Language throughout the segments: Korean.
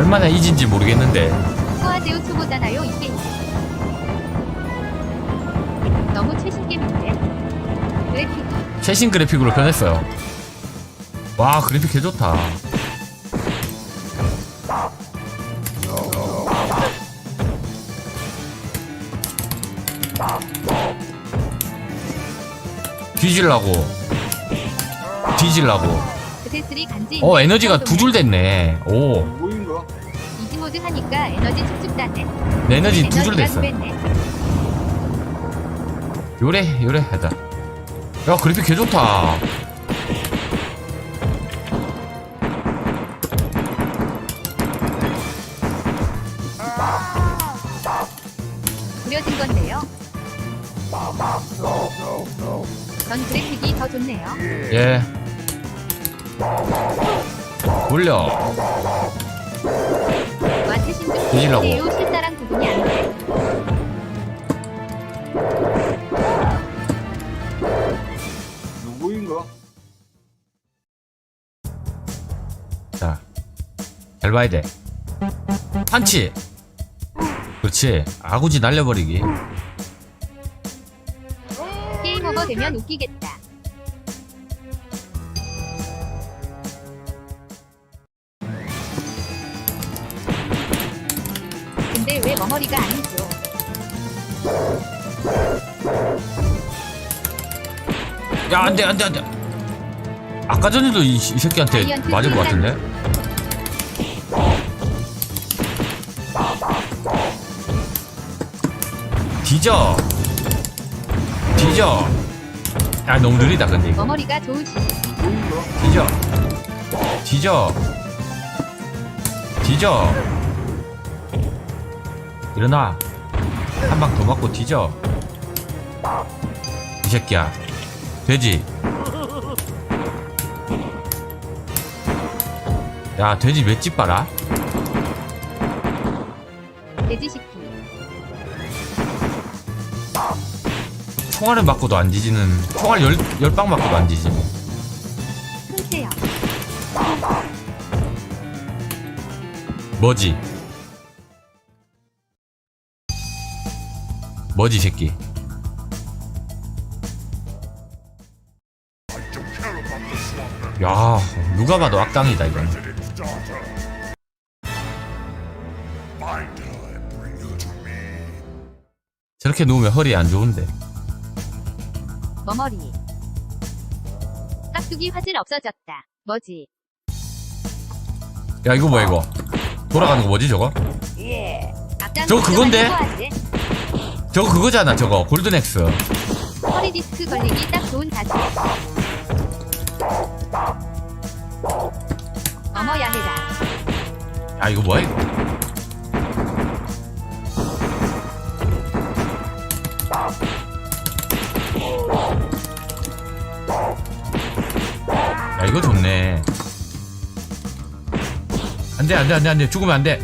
얼마나 이진지 모르겠는데. 소아제우 초보잖아요 이 게임. 너무 최신 게임인데. 그래픽. 최신 그래픽으로 변했어요. 와 그래픽 개좋다. 뒤질라고. 뒤질라고. 간지. 어 에너지가 두 줄 됐네. 오 모드 하니까 에너지 축축다네. 내 에너지 두 줄 됐어. 요래 요래 하자 야 그래픽 개 좋다 구려진 건데요. 전 그래픽이 더 좋네요. 예 올려 뒤지려고. 소아제우 실사랑 구분이 안 돼. 누구인가? 자, 잘 봐야 돼. 판치. 그렇지. 아구지 날려버리기. 게임 오버 되면 웃기겠다. 머머리가 아니죠? 야, 안 돼, 안 돼, 안 돼. 아까 전에도 이, 이 새끼한테 맞은 것 같은데? 뒤져. 뒤져. 야, 너무 느리다, 근데 이거. 머머리가 좋으시. 뒤져. 뒤져. 뒤져. 일어나. 한 방 더 맞고 뒤져. 이 새끼야. 돼지. 야, 돼지 맷집 봐라. 돼지시키. 총알을 맞고도 안 뒤지는, 총알 열, 열방 맞고도 안. 흥채요. 뭐지? 뭐지, 이 새끼? 야, 누가 봐도 악당이다, 이건. 저렇게 누우면 허리 안 좋은데. 머머리. 깍두기 화질 없어졌다. 뭐지? 야, 이거 뭐야, 이거? 돌아가는 거 뭐지, 저거? 앞장 저거 그건데? 저거 그거잖아, 저거. 골든엑스. 허리 디스크 걸리기 딱 좋은 자세. 어머 야 해라. 야, 이거 뭐야, 이거? 야, 이거 좋네. 안 돼, 안 돼, 안 돼, 안 돼. 죽으면 안 돼.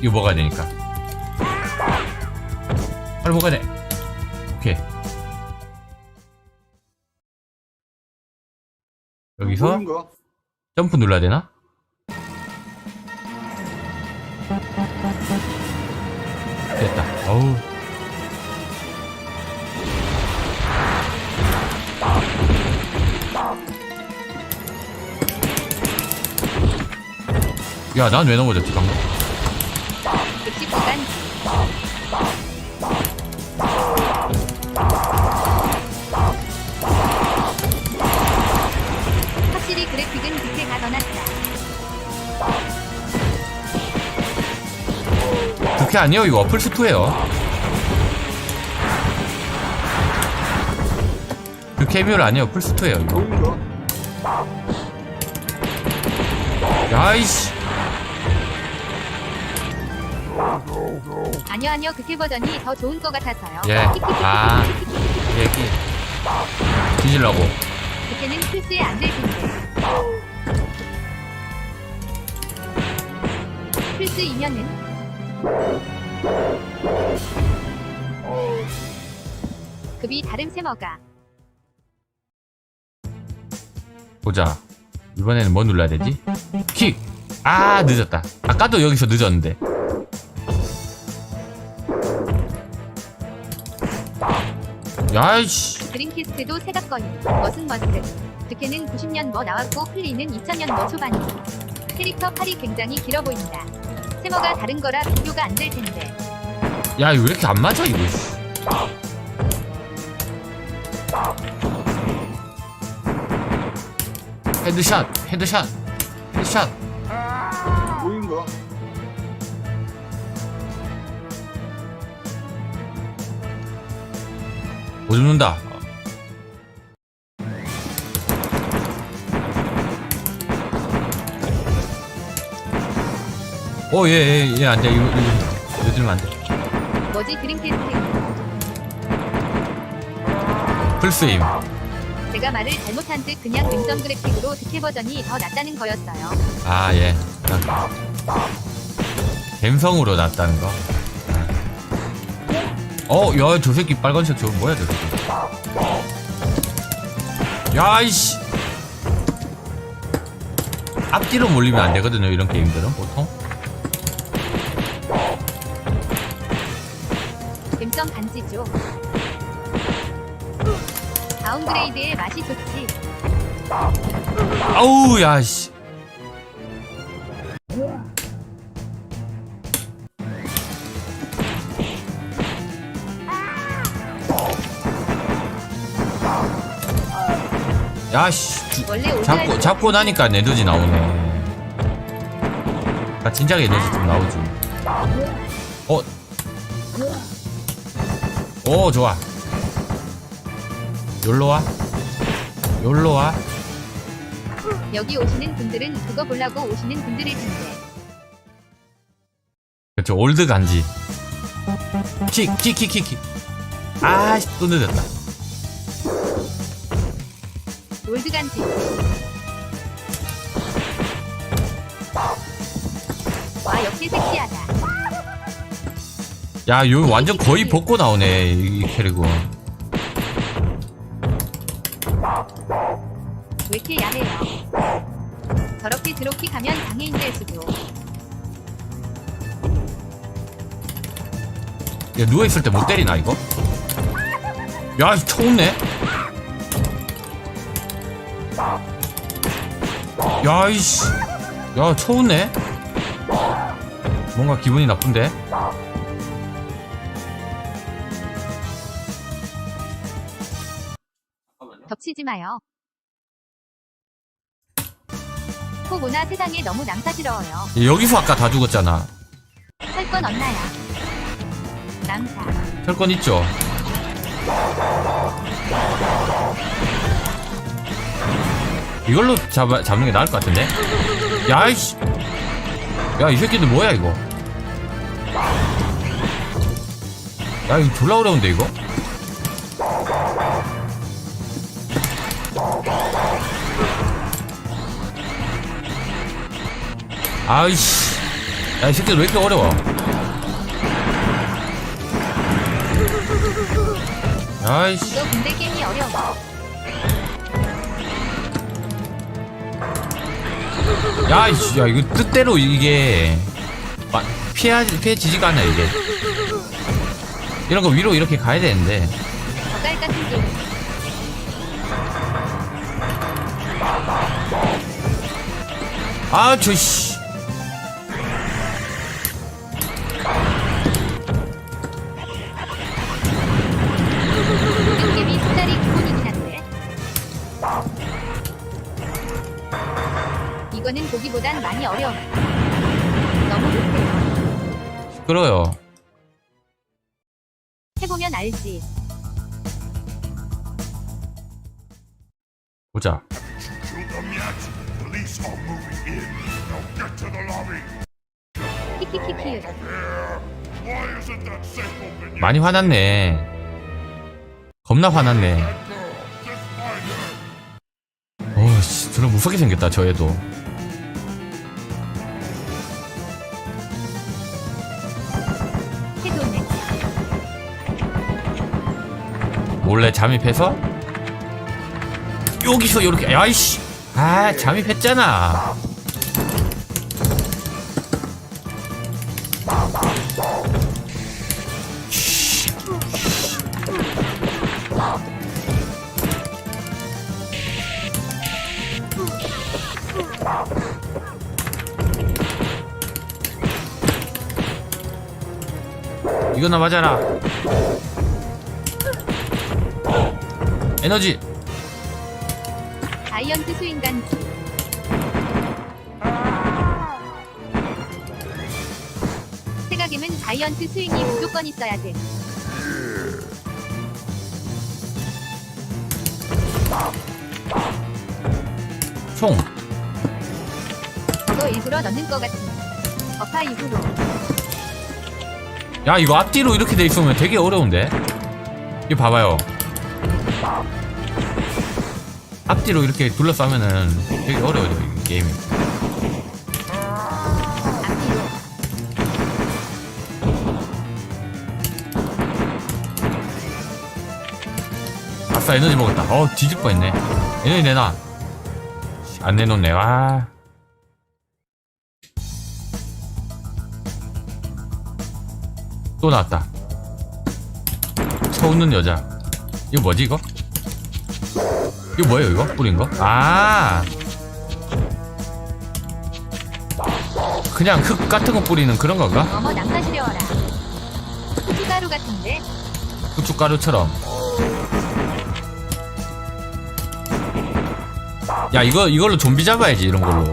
이거 먹어야 되니까. 빨리 먹어야 돼. 오케이. 여기서 누구인가? 점프 눌러야 되나? 됐다. 어우. 야, 난 왜 넘어졌지, 방금? 그게 아니에요, 이거. 플스2에요. 그 캐비얼 아니에요, 플스2에요, 이거. 누구인가? 야이씨. 아니요 아니요 그캐 버전이 더 좋은 것 같아서요. 예. 아. 얘기. 뒤질라고. 그캐는 플스에 안 될 텐데. 플스이면은 급이 다른 세머가 보자. 이번에는 뭐 눌러야 되지? 킥! 아 늦었다 아까도 여기서 늦었는데 야이씨 드림캐스트도 새각거리. 머슴 머스. 득해는 90년 뭐 나왔고 플리는 2000년 뭐 초반이. 캐릭터 팔이 굉장히 길어 보인다. 세머가 다른 거라 비교가 안 될 텐데. 야 이거 왜 이렇게 안 맞아 이거 씨. 헤드샷 헤드샷 헤드샷 뭐인가? 오줌 눈다 오얘얘얘 안돼 이거 이거 늦으면 안 돼 뭐지 드림캐스트. 풀스임 제가 말을 잘못한 듯 그냥 랜덤 그래픽으로 득해 버전이 더 낫다는 거였어요. 아예 갬성으로 났다는 거 어, 야, 저 새끼 빨간색 저거 뭐야, 저 새끼. 야, 이씨. 앞뒤로 몰리면 안 되거든요, 이런 게임들은, 보통. 갬성 단지죠. 다운그레이드의 맛이 좋지. 아우, 야, 씨. 야, 씨. 주- 원래 올드할 잡고, 때 잡고 나니까 에너지 나오네. 아, 진작에 에너지 좀 나오지. 오, 좋아. 열로 와. 열로 와. 여기 오시는 분들은 그거 보려고 오시는 분들일 텐데. 그렇죠, 올드 간지. 킥, 킥, 킥, 킥, 킥. 아, 씨, 또 늦었다. 올드 간지. 와 역시 섹시하다. 야, 요 완전 거의 벗고 나오네, 이, 이 캐릭은. 왜 이렇게 야해요? 저렇게 드롭킥 하면 장애인 될 수도. 야, 누워있을 때 못 때리나, 이거? 야, 처음네? 야, 이씨. 야, 처음네? 뭔가 기분이 나쁜데? 마요. 호구나 세상에 너무 남사스러워요. 야, 여기서 아까 다 죽었잖아. 설건 없나요? 남사. 철권 있죠? 이걸로 잡아, 잡는 게 나을 것 같은데? 야, 이씨. 야, 이 새끼들 뭐야, 이거? 야, 이거 졸라 어려운데, 이거? 아이씨. 야, 이 새끼들 왜 이렇게 어려워? 아이씨. 이거 군대 게임이 어려워. 야, 이씨, 야, 이거 뜻대로 이게 마- 피하 피해지지가 않아 이게. 이런 거 위로 이렇게 가야 되는데. 젓갈 같은 게임. 아, 저 씨. 이거는 보기보단 많이 어려워. 너무 못해요. 시끄러요. 해보면 알지. 보자. 키키키키. 많이 화났네. 겁나 화났네. That girl. Just find her. 어, 씨, 저런 무섭게 생겼다, 저 애도. 몰래 잠입해서? 여기서 이렇게 아이씨. 아 잠입했잖아. 이거나 맞아라. 에너지. 다이언트 수인간. 생각에는 다이언트 스윙이 무조건 있어야 돼. 총. 저거 일부러 넣는 거 같은. 버파 이후로. 야 이거 앞뒤로 이렇게 돼 있으면 되게 어려운데? 이거 봐봐요 앞뒤로 이렇게 둘러싸면은 되게 어려워요 이 게임이. 아싸 에너지 먹었다. 어 뻔했네. 에너지 내놔. 안 내놓네. 와 또 나왔다. 쳐 웃는 여자 이거 뭐지 이거? 이거 뭐예요 이거? 뿌린 거? 아 그냥 흙 같은 거 뿌리는 그런 건가? 어머 낭사시려워라. 후추가루 같은데 후춧가루처럼 야 이거 이걸로 좀비 잡아야지 이런 걸로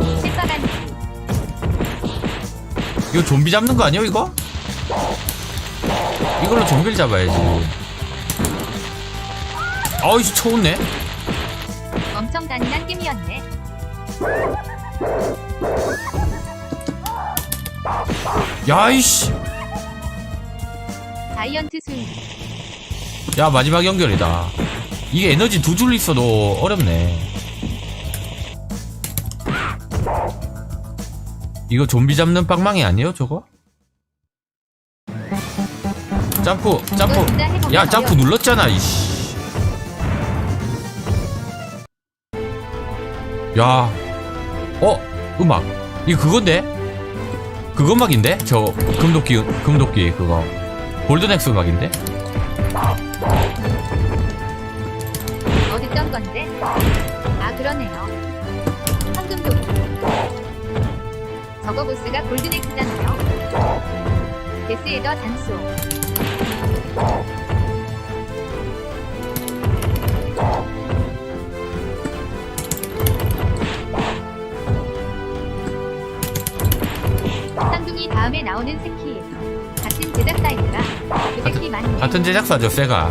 이거 좀비 잡는 거 아니야 이거? 이걸로 좀비를 잡아야지 아이씨 쳐웃네. 엄청 잔인한 게임이었네. 야이씨. 다이언트 스윙 야 마지막 연결이다. 이게 에너지 두 줄 있어도 어렵네. 이거 좀비 잡는 빵망이 아니에요 저거? 점프 점프. 야 점프 눌렀잖아 이씨 야 어? 음악 이거 그건데? 그거 음악인데? 저 금도끼 금도끼 그거 골든엑스 음악인데? 어디 던 건데? 아 그러네요. 황금도끼. 저거 보스가 골든엑스잖아요. 데스에더 단소. 다음에 나오는 새끼. 같은? 그 새끼 맞네. 같은 제작사죠 세가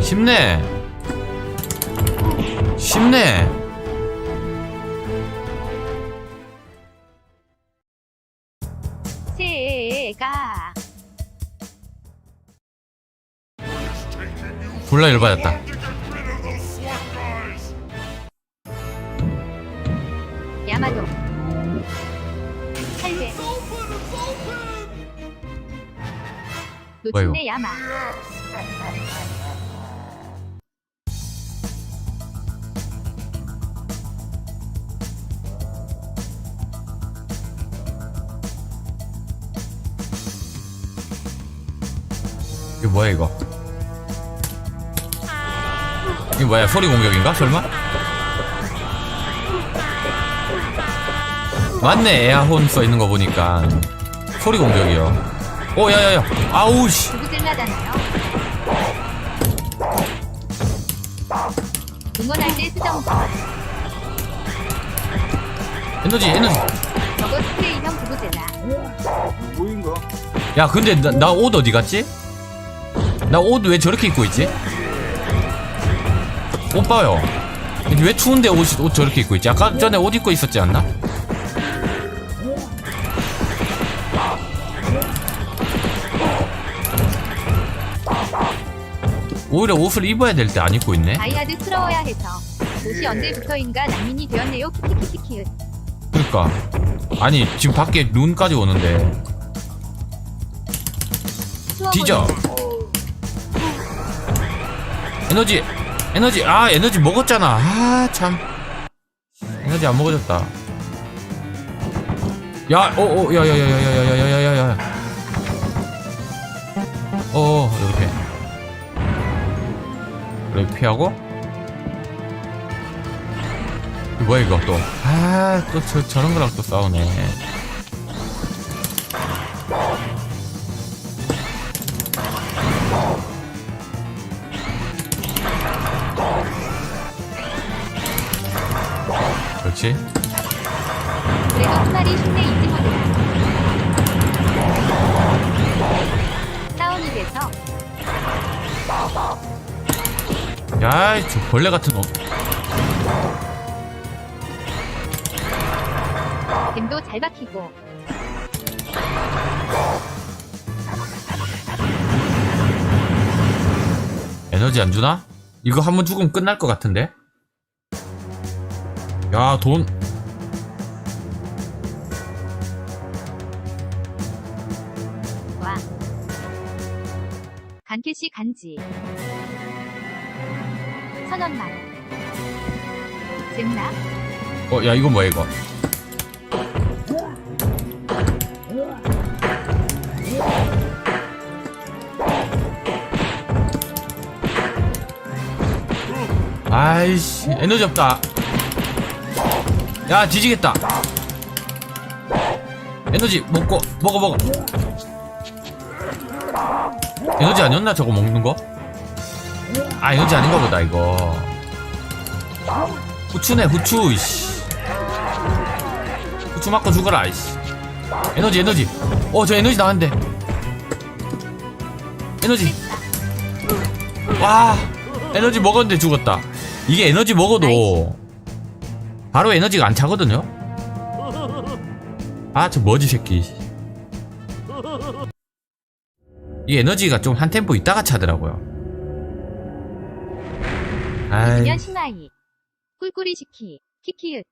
쉽네 쉽네 새가 졸라 열받았다 야마도. 할배. 노친네 야마. 이거 뭐야 이거? 이거 뭐야 소리 공격인가 설마? 맞네 에아혼 써 있는 거 보니까 소리 공격이요 오 야야야 아우 씨 두부젤라잖아요 응원할 때 수정거 에너지 에너지 저거 스프레이형 두부젤라 뭐인가? 야 근데 나 옷 어디 갔지? 나 옷 왜 저렇게 입고 있지? 옷 봐요 왜 추운데 옷, 옷 저렇게 입고 있지? 아까 전에 옷 입고 있었지 않나? 오히려 옷을 입어야 될 때 안 입고 있네. 다이아드스러워야 해서. 옷이 언제부터인가 난민이 되었네요. 키키키키키. 그니까. 아니 지금 밖에 눈까지 오는데. 뒤져. 에너지 에너지. 아 에너지 먹었잖아. 아 참. 에너지 안 먹어졌다. 야오오야야 야 야 야 야 야 야 피하고 뭐야 이거 또. 아, 또 저, 저런 거랑 또 싸우네. 그렇지. 그래도 한 마리 흉내 이지 못해. 다운이 돼서 야, 저 벌레 같은 놈. 뱀도 잘 박히고 에너지 안 주나? 이거 한번 죽으면 끝날 것 같은데? 야, 돈. 와. 간캐시 간지. 선원만. 잼나? 어, 야, 이거 뭐야, 이거? 아이씨, 에너지 없다. 야, 뒤지겠다. 에너지 먹고, 먹어, 먹어. 에너지 아니었나, 저거 먹는 거? 아, 에너지 아닌가 보다, 이거. 후추네, 후추, 이씨. 후추 맞고 죽어라, 이씨. 에너지, 에너지. 어, 저 에너지 나왔는데. 에너지. 와, 에너지 먹었는데 죽었다. 이게 에너지 먹어도 바로 에너지가 안 차거든요? 아, 저 뭐지, 새끼. 이 에너지가 좀 한 템포 있다가 차더라고요. 아이. 면 신마이. 꿀꿀이 시키. 키키읓.